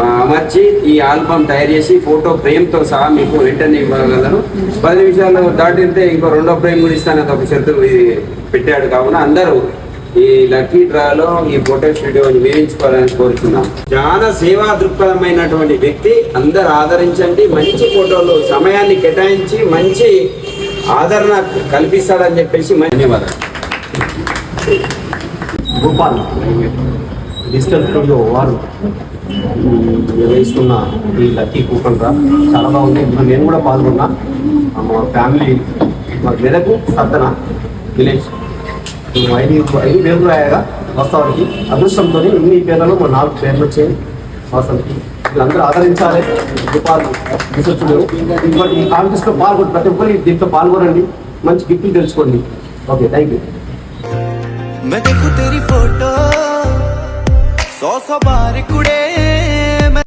అమర్చి ఈ ఆల్బమ్ తయారు చేసి ఫోటో ఫ్రేమ్తో సహా మీకు వెంటనే ఇవ్వగలను. పది నిమిషాలు దాటితే ఇంకో రెండో ఫ్రేమ్ కూడా ఒక షరతు ఇది పెట్టాడు. కావున అందరూ ఈ లక్కీ డ్రాలో ఈ ఫోటో స్టూడియోని వేయించుకోవాలని కోరుతున్నాం చాలా సేవా దృక్పథమైనటువంటి వ్యక్తి అందరు ఆదరించండి. మంచి ఫోటోలు సమయాన్ని కేటాయించి మంచి ఆదరణ కల్పిస్తాడని చెప్పేసి ధన్యవాదాలు. గోపాల్. డిజిటల్ స్కూల్లో వారు నిర్వహిస్తున్న ఈ లక్కీ కూపన్ రా. చాలా బాగుంది. ఇప్పుడు నేను కూడా పాల్గొన్నా. మా ఫ్యామిలీ మా మెదకు సర్దన విలేజ్. ఐదు ఐదు పేర్లు అయ్యాగా వాస్తవానికి. అదృష్టంతో ఇన్ని పేర్లలో మా నాలుగు పేర్లు వచ్చాయి వాస్తవానికి. వీళ్ళందరూ ఆదరించాలి. రూపాయలు ఇంకోటి ఈ కాంటెస్ట్లో పాల్గొని ప్రతి ఒక్కరు దీంట్లో పాల్గొనండి. మంచి గిఫ్ట్లు తెలుసుకోండి. ఓకే థ్యాంక్ యూ सौ सौ बार कुड़े